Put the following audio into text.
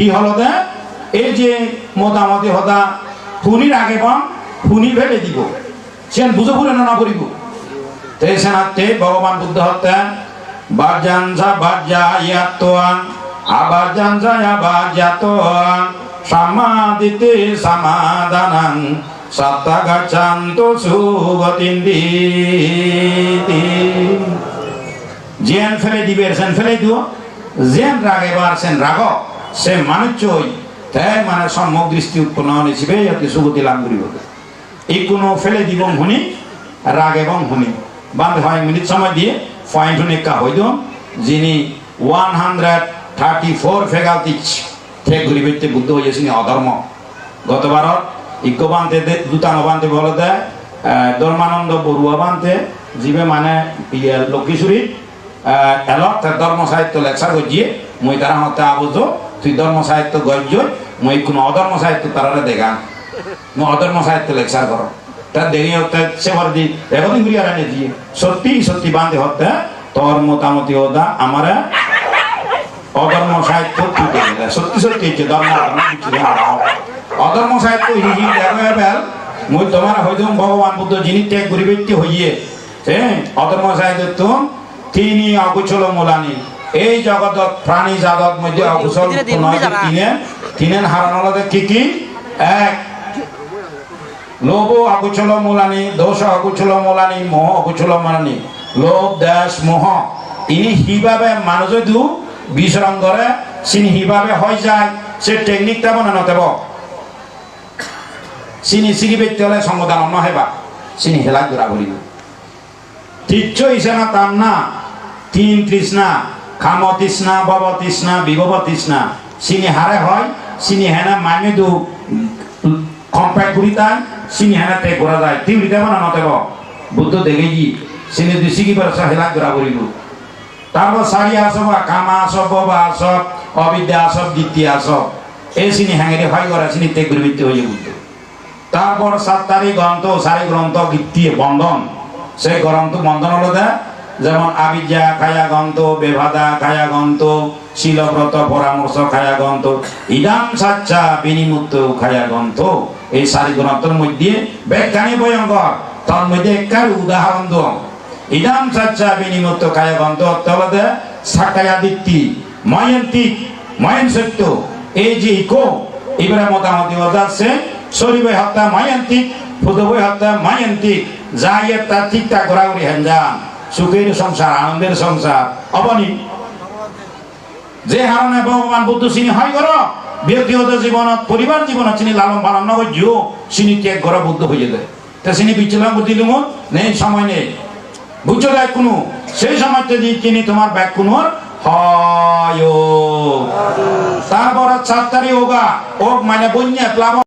কি হলো দে এই যে মোটামুটি হতা ফুনির আগে কম ফুনি ফেলে দিব। সেন বুঝো ফুলে না করিব? তে সেনাতে ভগবান বুদ্ধ হত্যা বাজানসা বাজা ইয়াতোয়ান আবার জানসা আবার জাতোয়ান সমাদিতে সমাধানাং সত্তা গচ্ছান্ত সুগতিন্দি জেন ফেলে দিবে, সেন ফেলে দিও। জেন রাগে বার সেন রাগ মানুষ চই তাই মানে সম্যক দৃষ্টি উৎপন্ন হিসেবে অতি সুগতি লাভ করিব। এই কোনো ফেলে দিব শুনি রাগ এবং শুনি বান্ধ হয় মিনিট সময় দিয়ে পয়েন্ট হই দিও যিনি ওয়ান হান্ড্রেড থার্টি ফোর ফেগালতি ঠেক ঘুরি ঘুরিবেতে বুদ্ধ হয়েছেন অধর্ম। গতবারত ইকো বানতে দুটাঙ্গ বানতে বলে দেয় ধর্মানন্দ বড়ুয়া বানতে যিবে মানে লক্ষ্মীশ্বরী এলত ধর্ম সাহিত্য লেকচার গজিয়ে মই তারা হতে আবদ্ধ। তুই ধর্ম সাহিত্য গজ্য মই কোনো অধর্ম সাহিত্য তারা দেখা। মই অধর্ম সাহিত্য লেকচার করো। তার দেখে হতে সেবার দি রেকর্ডিং করিয়া রানে দিয়ে। সত্যি সত্যি বান্ধে হতে, তোর মোটামুটি ওদা আমার অধর্ম সাহিত্য দেখে সত্যি সত্যি যে ধর্ম অধর্ম সাহিত্য হিহি দেখে বেল মই তোমার হইতো ভগবান বুদ্ধ যিনি ত্যাগ গরিবেত্য হইয়ে। হ্যাঁ অধর্ম সাহিত্য তো তিনি অকুচল মূলানি। এই জগতত প্রাণী জগৎ মধ্যে অকুশল তিনে তিনেন হারানোলাদের কি কি? এক লোভ অকুচল মূলানি দোষ অকুচল মূলানি মোহ অকুচল মূলানি লোভ দেশ মোহ। ইনি হিভাবে মানুষ করে চিনি হিভাবে হৈ যায়। সে টেকনিকটা মনে নতেব চিনি চিনি বেতে হলে চিনি হেলা ঘূৰা ঘূৰিব তিচ্ছ ইসানা তাম না তিন তৃষ্ণা। খাম তৃষ্ণা বব তৃষ্ণা বিভব তৃষ্ণা চিনি হারে হয়, চিনি হেনা মানে দু কম্পেক্ট করি তাই, চিনি হেনা তে করা যায়। তিন দেব না নতেব। বুদ্ধ দেখে কি, চিনি দু শিখি পারে হেলা ঘূৰা ঘূৰিব তারপর সারি আসব, কামা আসব ববা আসব, অবিদ্যা আসব দ্বিতীয় আসব। এই চিনি হ্যাঙেরে হয় করা চিনি তে গুরুবৃত্তি হয়ে বুদ্ধ। তারপর সাত তারিখ গ্রন্থ সারি গ্রন্থ গীতি বন্ধন। সেই গ্রন্থ বন্ধন হলো দেয় যেমন আবিদ্যা খায়া গন্ত, বেভাদা খায়া গন্ত, শিলব্রত পরামর্শ খায়া গন্ত, ইদাম সাচ্চা বিনিমুক্ত খায়া গন্ত। এই সারি গ্রন্থের মধ্যে ব্যাখ্যানি ভয়ঙ্কর। তার মধ্যে একটার উদাহরণ দেব ইদাম সাচ্চা বিনিমুক্ত খায়া গন্ত তলদে সাকায়া দিত্তি ময়ন্তিক ময়ন সত্য এই যে ইকো এবারে মোটামুটি আছে শরীরে হত্যা ময়ন্তিক ফুদবই হত্যা ময়ন্তিক যাই তা ঠিকঠাক ঘোরাঘুরি হেন যান সুখের সংসার, আনন্দের সংসার। অবনি, যে হারণে ভগবান বুদ্ধ চিনি হয় কর ব্যক্তিগত জীবনত, পরিবার জীবনত চিনি লালন পালন নগর জিও চিনি ত্যাগ করা বুদ্ধ হয়ে যায়। তা চিনি বিচলাম বুদ্ধি লুম নেই সময় নেই। বুঝছ দেয় কোনো? সেই সময়তে যে চিনি তোমার ব্যাগ কোনোর হয় তারপর সাত তারিখ ওগা ওক মানে বন্যা প্লাবন